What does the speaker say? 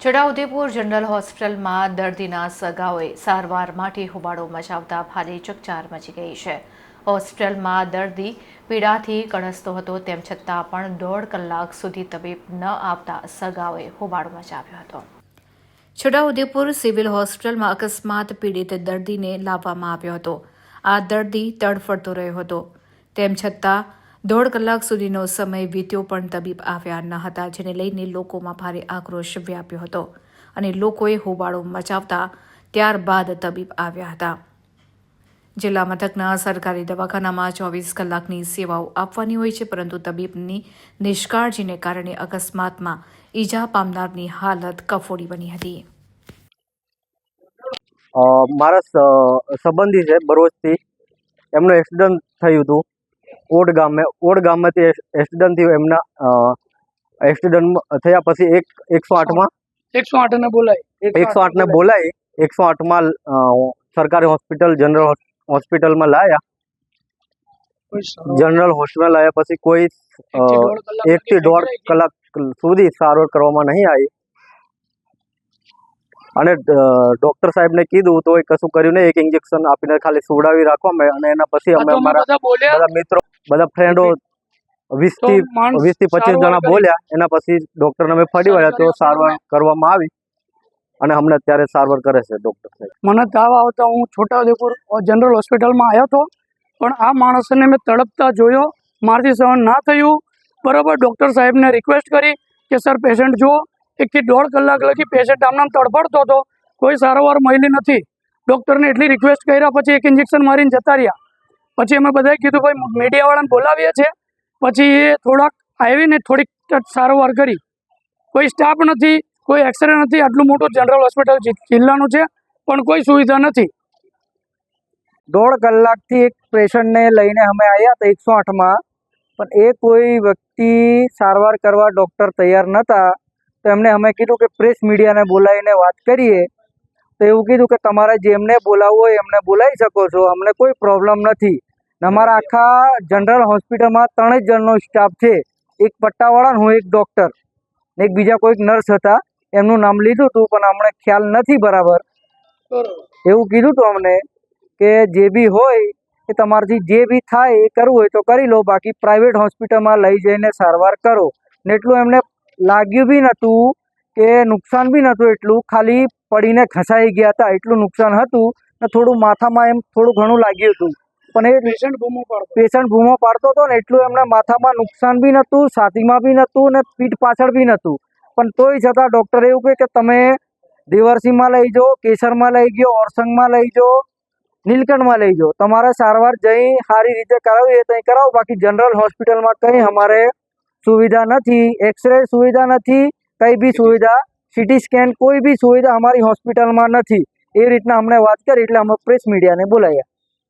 Chhota Udepur general હોસ્પિટલમાં દર્દીના સગાઓએ સારવાર માટે હોબાળો મચાવતા ભારે ચકચાર મચી ગઈ છે. હોસ્પિટલમાં દર્દી પીડાથી કણસતો હતો, તેમ છતાં પણ દોઢ કલાક સુધી તબીબ ન આવતા સગાઓએ હોબાળો મચાવ્યો હતો. છોટાઉદેપુર સિવિલ હોસ્પિટલમાં અકસ્માત પીડિત દર્દીને લાવવામાં આવ્યો હતો. આ દર્દી તડફડતો રહ્યો હતો. તેમ છતાં દોઢ કલાક સુધીનો સમય વીત્યો પણ તબીબ આવ્યા ન હતા, જેને લઈને લોકોમાં ભારે આક્રોશ વ્યાપ્યો હતો અને લોકોએ હોબાળો મચાવતા ત્યારબાદ તબીબ આવ્યા હતા. જિલ્લા મથકના સરકારી દવાખાનામાં ચોવીસ કલાકની સેવાઓ આપવાની હોય છે, પરંતુ તબીબની નિષ્કાળજીને કારણે અકસ્માતમાં ઈજા પામનારની હાલત કફોડી બની હતી. મારા સંબંધી છે, બરોજથી. એમનું એક્સિડન્ટ થયું હતું. ઓડ ગામે ઓડ ગામમાંથી એક્સિડન્ટ થયું એમના એક્સિડન્ટ થયા પછી એક એકસો આઠમાં. એકસો આઠ ને બોલાય. એકસો આઠને બોલાય. એકસો આઠમાં સરકારી હોસ્પિટલ જનરલ હોસ્પિટલમાં લાયા. જનરલ હોસ્પિટલ લાયા પછી કોઈ અ, એકથી દોઢ કલાક સુધી સારવાર કરવામાં નહીં આવી. અને ડોક્ટર સાહેબને કીધું તો એ કશું કર્યું નહીં એક ઇન્જેક્શન આપીને ખાલી સુવડાવી રાખવા અમે. અને એના પછી અમે અમારા બધા મિત્રો બધા ફ્રેન્ડો વીસથી વીસથી પચીસ જણા બોલ્યા. એના પછી ડોક્ટરને અમે ફરી વળ્યા. તો સારવાર કરવામાં આવી અને અમને અત્યારે સારવાર કરે છે ડોક્ટર સાહેબ. મને તાવ આવતા. હું છોટાઉદેપુર જનરલ હોસ્પિટલમાં આવ્યો હતો. પણ આ માણસને મેં તડપતા જોયો. મારાથી સહન ના થયું. બરાબર ડૉક્ટર સાહેબને રિક્વેસ્ટ કરી કે સર પેશન્ટ જુઓ. એકથી દોઢ કલાક લગી પેશન્ટ આમનામ તડફડતો હતો. કોઈ સારવાર મળી નથી. ડૉક્ટરને એટલી રિક્વેસ્ટ કર્યા, પછી એક ઇન્જેક્શન મારીને જતા રહ્યા. પછી અમે બધાએ કીધું, ભાઈ મીડિયાવાળાને બોલાવીએ છીએ. પછી એ થોડાક આવીને થોડીક સારવાર કરી. કોઈ સ્ટાફ નથી, કોઈ એક્સરે નથી. આટલું મોટું જનરલ હોસ્પિટલ જિલ્લાનું છે, પણ કોઈ સુવિધા નથી. દોઢ કલાકથી એક પેશન્ટને લઈને અમે આવ્યા હતા એકસો આઠમાં, પણ એ કોઈ વ્યક્તિ સારવાર કરવા ડૉક્ટર તૈયાર નહોતા તો એમને અમે કીધું કે પ્રેસ મીડિયાને બોલાવીને વાત કરીએ. તો એવું કીધું કે તમારે જેમને બોલાવવું હોય એમને બોલાવી શકો છો, અમને કોઈ પ્રોબ્લેમ નથી. અમારા આખા જનરલ હોસ્પિટલમાં ત્રણ જ જણનો સ્ટાફ છે. એક પટ્ટાવાળા હું, એક ડૉક્ટર ને એક બીજા કોઈક નર્સ હતા. એમનું નામ લીધું હતું, પણ અમને ખ્યાલ નથી બરાબર. એવું કીધું હતું અમને કે જે બી હોય, એ તમારાથી જે બી થાય એ કરવું હોય તો કરી લો. બાકી પ્રાઇવેટ હોસ્પિટલમાં લઈ જઈને સારવાર કરો. ને એટલું એમને લાગ્યું બી નહોતું કે નુકસાન બી નહોતું એટલું. ખાલી પડીને ઘસાઈ ગયા હતા એટલું નુકસાન હતું ને થોડું માથામાં એમ થોડું ઘણું લાગ્યું હતું. પણ એ પેશન્ટ બૂમો પાડતો. પેશન્ટ બૂમો પાડતો હતો ને એટલું એમને માથામાં નુકસાન બી નહોતું છાતીમાં બી નહોતું ને પીઠ પાછળ બી નહોતું. પણ તોય છતાં ડૉક્ટરે એવું કહે કે તમે દેવરસિંહમાં લઈ જાઓ કેસરમાં લઈ ગયો ઓરસંગમાં લઈ જાઓ નીલકંઠમાં લઈ જાઓ. તમારે સારવાર જઈ સારી રીતે કરાવવી એ ત્યાં કરાવો. બાકી જનરલ હોસ્પિટલમાં કંઈ અમારે સુવિધા નથી એક્સરે સુવિધા નથી, કઈ બી સુવિધા સીટી સ્કેન કોઈ બી સુવિધા અમારી હોસ્પિટલમાં નથી. એ રીતના અમને વાત કરી એટલે અમે પ્રેસ મીડિયાને બોલાવ્યા.